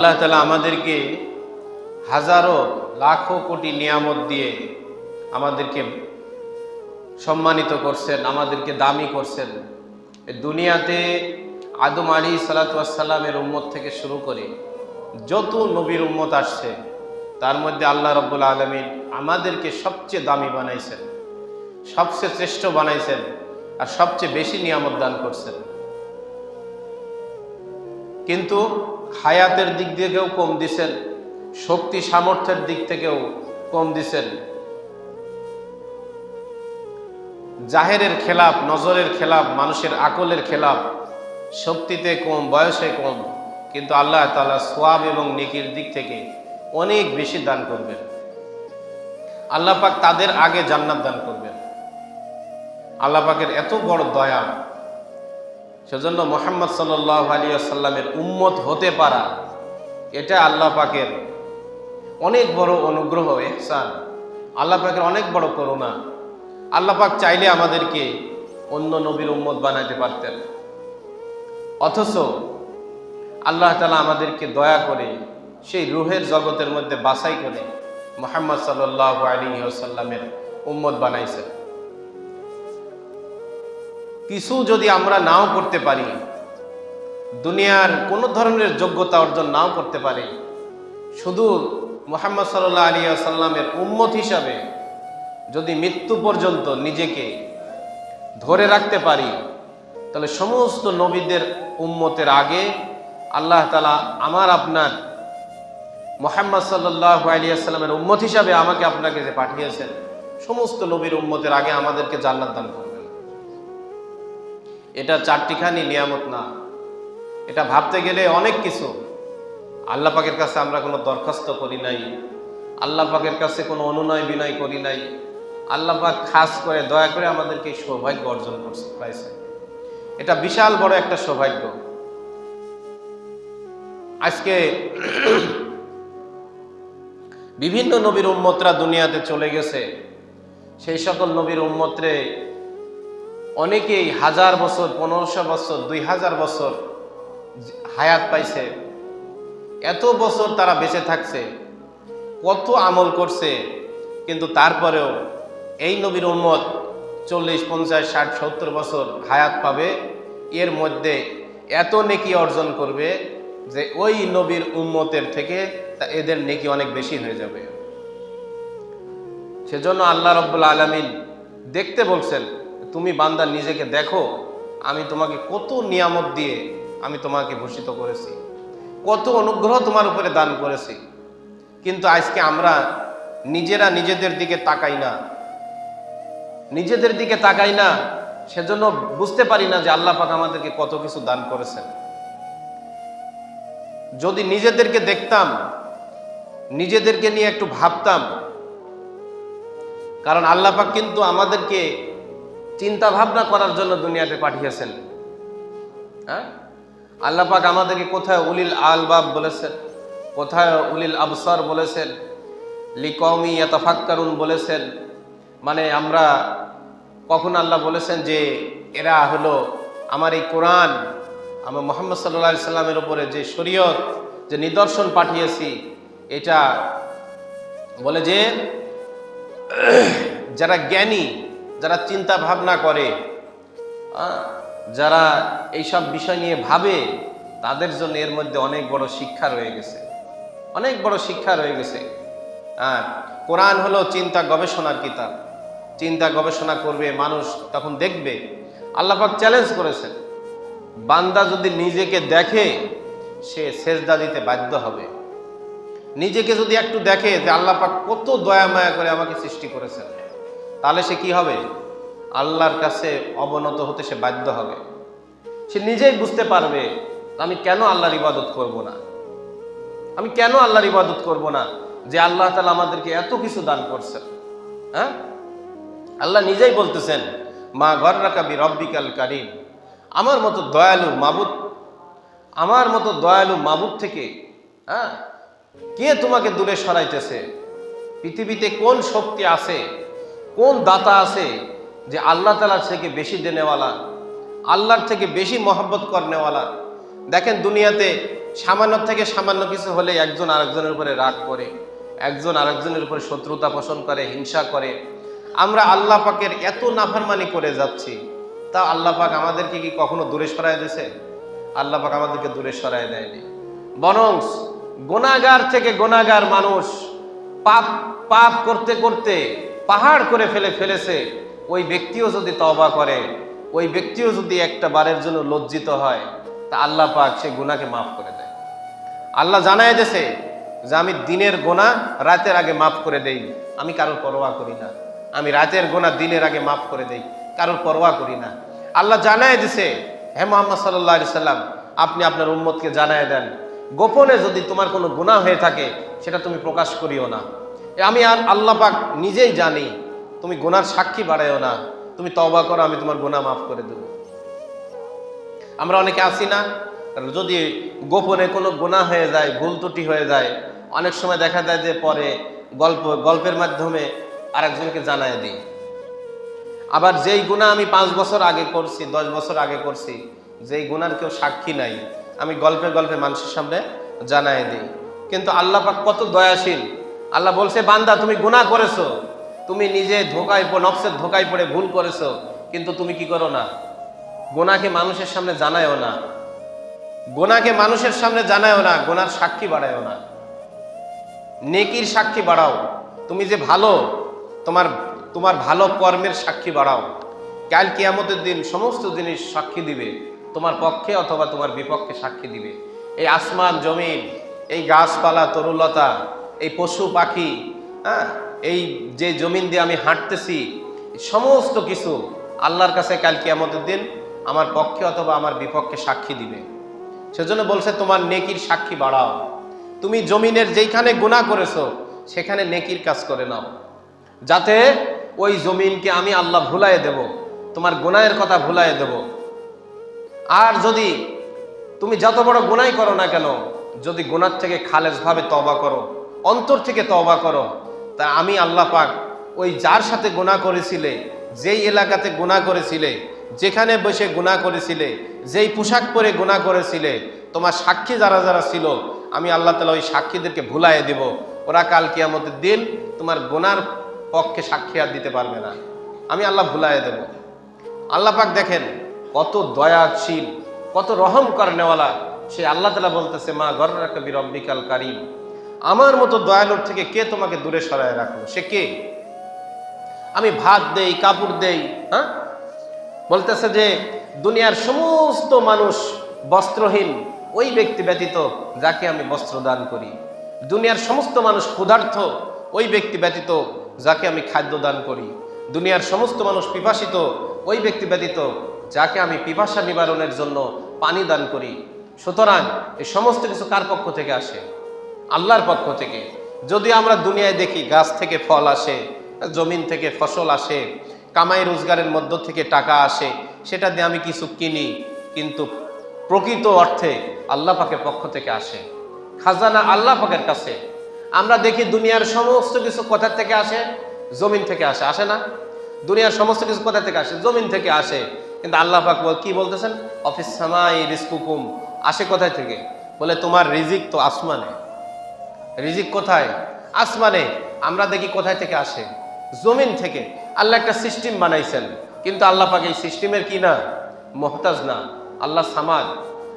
আল্লাহ তালা আমাদেরকে হাজারো, লাখো কোটি নিয়ামত দিয়ে আমাদেরকে সম্মানিত করছেন, আমাদেরকে দামি করছেন। দুনিয়াতে আদম আলী সালাতামের উম্মত থেকে শুরু করে যত নবীর উম্মত আসছে, তার মধ্যে আল্লাহ রব্বুল আলমিন আমাদেরকে সবচেয়ে দামি বানাইছেন, সবচেয়ে শ্রেষ্ঠ বানাইছেন আর সবচেয়ে বেশি নিয়ামত দান করছেন। কিন্তু হায়াতের দিক থেকেও কম দিছেন, শক্তি সামর্থ্যের দিক থেকেও কম দিছেন। জাহেরের খেলাপ, নজরের খেলাপ, মানুষের আকলের খেলাপ শক্তিতে কম, বয়সে কম, কিন্তু আল্লাহ তালা সোয়াব এবং নেকির দিক থেকে অনেক বেশি দান করবেন। আল্লাহ পাক তাদের আগে জান্নাত দান করবেন। আল্লাহ পাকের এত বড় দয়া সেজন্য মোহাম্মদ সাল্লাহ আলী আসাল্লামের উম্মত হতে পারা, এটা আল্লাহ পাকের অনেক বড় অনুগ্রহ এহসান। আল্লাহ পাকের অনেক বড় করুণা। আল্লাহ পাক চাইলে আমাদেরকে অন্য নবীর উম্মত বানাইতে পারতেন। অথচ আল্লাহ তালা আমাদেরকে দয়া করে সেই রুহের জগতের মধ্যে বাছাই করে মোহাম্মদ সাল্লাহ আলী আসাল্লামের উম্মত বানাইছেন। কিছু যদি আমরা নাও করতে পারি, দুনিয়ার কোনো ধরনের যোগ্যতা অর্জন নাও করতে পারি, শুধু মোহাম্মদ সাল্লাহ আলী আসাল্লামের উম্মত হিসাবে যদি মৃত্যু পর্যন্ত নিজেকে ধরে রাখতে পারি, তাহলে সমস্ত নবীদের উম্মতের আগে আল্লাহ তালা আমার আপনার মোহাম্মদ সাল্লাহ আলী আসসালামের উম্মত হিসাবে আমাকে আপনাকে যে পাঠিয়েছেন, সমস্ত নবীর উম্মতের আগে আমাদেরকে জান্নাত দান করবেন এটা চারটিখানি নিয়ামত না। এটা ভাবতে গেলে অনেক কিছু। আল্লাহ পাকের কাছে আমরা কোনো দরখাস্ত করি নাই। আল্লাহ পাকের কাছে কোনো অনুনয় বিনয় করি নাই। আল্লাহ পাক খাস করে, দয়া করে আমাদেরকে সৌভাগ্য অর্জন করছে, পাইছে। এটা বিশাল বড় একটা সৌভাগ্য। আজকে বিভিন্ন নবীর উম্মতরা দুনিয়াতে চলে গেছে। সেই সকল নবীর উম্মতরে অনেকেই হাজার বছর, পনেরোশো বছর, দুই হাজার বছর হায়াত পাইছে। এত বছর তারা বেঁচে থাকছে, কত আমল করছে, কিন্তু তারপরেও এই নবীর উম্মত চল্লিশ, পঞ্চাশ, ষাট, সত্তর বছর হায়াত পাবে। এর মধ্যে এত নেকি অর্জন করবে যে ওই নবীর উম্মতের থেকে তা এদের নেকি অনেক বেশি হয়ে যাবে। সেজন্য আল্লাহ রব্বুল আলমিন দেখতে বলছেন তুমি বান্দা নিজেকে দেখো, আমি তোমাকে কত নিয়ামত দিয়ে আমি তোমাকে ভূষিত করেছি। কত অনুগ্রহ তোমার উপরে দান করেছি। কিন্তু আজকে আমরা নিজেরা নিজেদের দিকে তাকাই না। নিজেদের দিকে তাকাই না, সেজন্য বুঝতে পারি না যে আল্লাহ পাক আমাদেরকে কত কিছু দান করেছেন। যদি নিজেদেরকে দেখতাম, নিজেদেরকে নিয়ে একটু ভাবতাম, কারণ আল্লাহ পাক কিন্তু আমাদেরকে চিন্তা ভাবনা করার জন্য দুনিয়াতে পাঠিয়েছেন। হ্যাঁ? আল্লাহ পাক আমাদেরকে কোথায় উলিল আলবাব বলেছেন, কোথায় উলিল আবসার বলেছেন লিকমি ইয়াতাফাক্কারুন বলেছেন মানে আমরা কখন আল্লাহ বলেছেন যে এরা হলো আমার এই কোরআন, আমার মোহাম্মদ সাল্লা সাল্লামের উপরে যে শরীয়ত, যে নিদর্শন পাঠিয়েছি, এটা বলে যে, যারা জ্ঞানী যারা চিন্তা ভাবনা করে যারা এইসব বিষয় নিয়ে ভাবে, তাদের জন্য এর মধ্যে অনেক বড় শিক্ষা রয়ে গেছে। অনেক বড় শিক্ষা রয়ে গেছে। আর কোরআন হলো চিন্তা গবেষণার কিতাব। চিন্তা গবেষণা করবে, মানুষ তখন দেখবে। আল্লাপাক চ্যালেঞ্জ করেছেন। বান্দা যদি নিজেকে দেখে, সে সেজদা দিতে বাধ্য হবে। নিজেকে যদি একটু দেখে, যে আল্লাপাক কত দয়া মায়া করে আমাকে সৃষ্টি করেছেন। তাহলে সে কি হবে? আল্লাহর কাছে অবনত হতে সে বাধ্য হবে। সে নিজেই বুঝতে পারবে আমি কেন আল্লাহর ইবাদত করব না। আমি কেন আল্লাহর ইবাদত করব না যে আল্লাহ তালা আমাদেরকে এত কিছু দান করছেন হ্যাঁ? আল্লাহ নিজেই বলতেছেন, মা ঘর রাখাবি রব্বিকাল কারিম। আমার মতো দয়ালু মাবুদ, আমার মতো দয়ালু মাবুদ থেকে হ্যাঁ? কে তোমাকে দূরে সরাইতেছে? পৃথিবীতে কোন শক্তি আছে কোন দাতা আছে যে আল্লাহ তালার থেকে বেশি দেনেওয়ালা, আল্লাহর থেকে বেশি মহব্বত করনেওয়ালা? দেখেন দুনিয়াতে সামান্য থেকে সামান্য কিছু হলে একজন আরেকজনের উপরে রাগ করে, একজন আরেকজনের উপরে শত্রুতা পোষণ করে, হিংসা করে। আমরা আল্লাহ পাকের এত নাফরমানি করে যাচ্ছি, তা আল্লাহ পাক আমাদেরকে কি কখনো দূরে সরায় দিয়েছে? আল্লাহ পাক আমাদেরকে দূরে সরায় দেয়নি। বরং গোনাগার থেকে গোনাগার মানুষ পাপ পাপ করতে করতে পাহাড় করে ফেলে ফেলেছে, ওই ব্যক্তিও যদি তবা করে, ওই ব্যক্তিও যদি একটা বারের জন্য লজ্জিত হয়, তা আল্লাহ পাক সে গুণাকে মাফ করে দেয়। আল্লাহ জানায় দেছে যে আমি দিনের গোনা রাতের আগে মাফ করে দেই, আমি কারোর পরোয়া করি না। আমি রাতের গোনা দিনের আগে মাফ করে দেই, কারোর পরোয়া করি না। আল্লাহ জানায় দিছে হে মোহাম্মদ সাল্লাহ সাল্লাম, আপনি আপনার উম্মতকে জানায় দেন, গোপনে যদি তোমার কোনো গুনাহ হয়ে থাকে, সেটা তুমি প্রকাশ করিও না। আমি আর আল্লাহ পাক নিজেই জানি, তুমি গোনার সাক্ষী বাড়াইও না। তুমি তবা করো, আমি তোমার গোনা মাফ করে দেবো। আমরা অনেকে আসি না, যদি গোপনে কোনো গোনা হয়ে যায়, ভুল ত্রুটি হয়ে যায়, অনেক সময় দেখা যায় যে পরে গল্প, গল্পের মাধ্যমে আরেকজনকে জানায় দিই। আবার যেই গুণা আমি পাঁচ বছর আগে করছি, দশ বছর আগে করছি, যেই গুণার কেউ সাক্ষী নাই, আমি গল্পে গল্পে মানুষের সামনে জানায় দিই। কিন্তু আল্লাহ পাক কত দয়াশীল আল্লাহ বলছে, বান্দা, তুমি গুনাহ করেছ। তুমি নিজে ধোকায় নফসের ধোকায় পড়ে ভুল করেছ, কিন্তু তুমি কি করো না? গোনাকে মানুষের সামনে জানায়ও না। গোনাকে মানুষের সামনে জানায়ও না, গোনার সাক্ষী বাড়ায়ও না। নেকির সাক্ষী বাড়াও। তুমি যে ভালো, তোমার তোমার ভালো কর্মের সাক্ষী বাড়াও। কাল কিয়ামতের দিন সমস্ত জিনিস সাক্ষী দিবে। তোমার পক্ষে অথবা তোমার বিপক্ষে সাক্ষী দিবে। এই আসমান, জমিন, এই গাছপালা, তরুলতা এই পশু পাখি হ্যাঁ? এই যে জমিন দিয়ে আমি হাঁটতেছি, সমস্ত কিছু আল্লাহর কাছে কাল কিয়ামতের দিন আমার পক্ষে অথবা আমার বিপক্ষে সাক্ষী দিবে। সেজন্য বলছে, তোমার নেকির সাক্ষী বাড়াও। তুমি জমিনের যেইখানে গুনাহ করেছ, সেখানে নেকির কাজ করে নাও। যাতে ওই জমিনকে আমি আল্লাহ ভুলাইয়ে দেব, তোমার গুনাহের কথা ভুলাইয়ে দেব। আর যদি তুমি যত বড় গুনাই করো না কেন, যদি গুনার থেকে খালেজভাবে তবা করো অন্তর থেকে তবা করো। তা আমি আল্লাহ পাক ওই যার সাথে গুনাহ করেছিলে, যেই এলাকাতে গুনাহ করেছিলে, যেখানে বসে গুনাহ করেছিলে, যেই পোশাক পরে গুনাহ করেছিলে, তোমার সাক্ষী যারা যারা ছিল, আমি আল্লাহ তালা ওই সাক্ষীদেরকে ভুলাইয়ে দেব। ওরা কাল কিয়ামতের দিন তোমার গুনার পক্ষে সাক্ষী আর দিতে পারবে না। আমি আল্লাহ ভুলাইয়ে দেব। আল্লাহ পাক দেখেন কত দয়াশীল, কত রহম করে নেওয়ালা। সে আল্লাহ তালা বলতেছে, মা গর্র একটা বিরব্বিকাল কারিম। আমার মতো দয়ালুর থেকে কে তোমাকে দূরে সরায় রাখল? সে কে? আমি ভাত দেই, কাপড় দেই হ্যাঁ? বলতেছে যে, দুনিয়ার সমস্ত মানুষ বস্ত্রহীন, ওই ব্যক্তি ব্যতীত যাকে আমি বস্ত্র দান করি। দুনিয়ার সমস্ত মানুষ ক্ষুধার্থ, ওই ব্যক্তি ব্যতীত যাকে আমি খাদ্য দান করি। দুনিয়ার সমস্ত মানুষ পিপাসিত, ওই ব্যক্তি ব্যতীত যাকে আমি পিপাসা নিবারণের জন্য পানি দান করি। সুতরাং এই সমস্ত কিছু কার পক্ষ থেকে আসে? আল্লাহর পক্ষ থেকে। যদি আমরা দুনিয়ায় দেখি গাছ থেকে ফল আসে, জমিন থেকে ফসল আসে, কামাই রোজগারের মধ্য থেকে টাকা আসে, সেটা দিয়ে আমি কিছু কিনি, কিন্তু প্রকৃত অর্থে আল্লাহ পাকের পক্ষ থেকে আসে। খাজানা আল্লাহ পাকের কাছে। আমরা দেখি দুনিয়ার সমস্ত কিছু কোথা থেকে আসে? জমিন থেকে আসে। আসে না? দুনিয়ার সমস্ত কিছু কোথা থেকে আসে? জমিন থেকে আসে। কিন্তু আল্লাহ পাক কি বলতেছেন? অফিস সামাই রিস্কুকুম আসে কোথায় থেকে? বলে, তোমার রিজিক তো আসমানে। রিজিক কোথায়? আসমানে। আমরা দেখি কোথায় থেকে আসে? জমিন থেকে। আল্লাহ একটা সিস্টেম বানাইছেন। কিন্তু আল্লাহ পাক এই সিস্টেমের কি না? মহতাজ না। আল্লাহ সামাদ।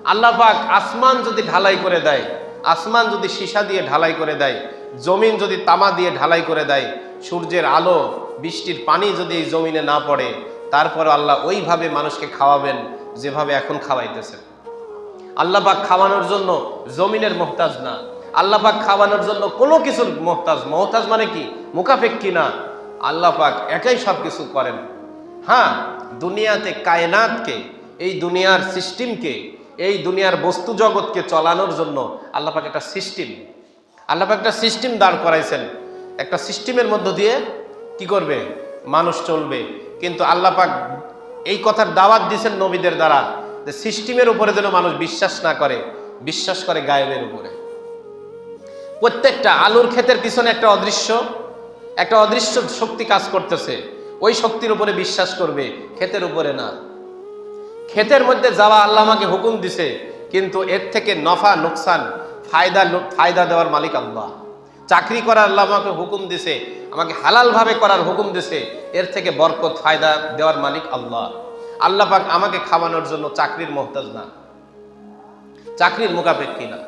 আল্লাহ পাক আসমান যদি ঢালাই করে দেয়, আসমান যদি সীসা দিয়ে ঢালাই করে দেয়, জমিন যদি তামা দিয়ে ঢালাই করে দেয়, সূর্যের আলো, বৃষ্টির পানি যদি এই জমিনে না পড়ে তারপর আল্লাহ ওইভাবে মানুষকে খাওয়াবেন যেভাবে এখন খাওয়াইতেছেন। আল্লাহ পাক খাওয়ানোর জন্য জমিনের মোহতাজ না। আল্লাহ পাক খাওয়ানোর জন্য কোনো কিছুর মোহতাজ মোহতাজ মানে কি? মুখাপেক্ষি না। আল্লাহ পাক একাই সব কিছু করেন। হ্যাঁ দুনিয়াতে কায়নাতকে, এই দুনিয়ার সিস্টেমকে, এই দুনিয়ার বস্তু জগৎকে চলানোর জন্য আল্লাহ পাক একটা সিস্টেম। আল্লাহ পাক একটা সিস্টেম দাঁড় করাইছেন। একটা সিস্টেমের মধ্য দিয়ে কি করবে? মানুষ চলবে। কিন্তু আল্লাহ পাক এই কথার দাওয়াত দিয়েছেন নবীদের দ্বারা যে সিস্টেমের উপরে যেন মানুষ বিশ্বাস না করে, বিশ্বাস করে গায়েবের উপরে। প্রত্যেকটা আলুর ক্ষেতের পিছনে একটা অদৃশ্য একটা অদৃশ্য শক্তি কাজ করতেছে। ওই শক্তির উপরে বিশ্বাস করবে, ক্ষেতের উপরে না। ক্ষেতের মধ্যে যাওয়া আল্লাহ আমাকে হুকুম দিছে, কিন্তু এর থেকে নফা নোকসান ফায়দা ফায়দা দেওয়ার মালিক আল্লাহ। চাকরি করার আল্লাহ আমাকে হুকুম দিছে, আমাকে হালালভাবে করার হুকুম দিছে, এর থেকে বরকত, ফায়দা দেওয়ার মালিক আল্লাহ। আল্লাহ পাক আমাকে খাওয়ানোর জন্য চাকরির মোহতাজ না। চাকরির মুখাপেক্ষী না।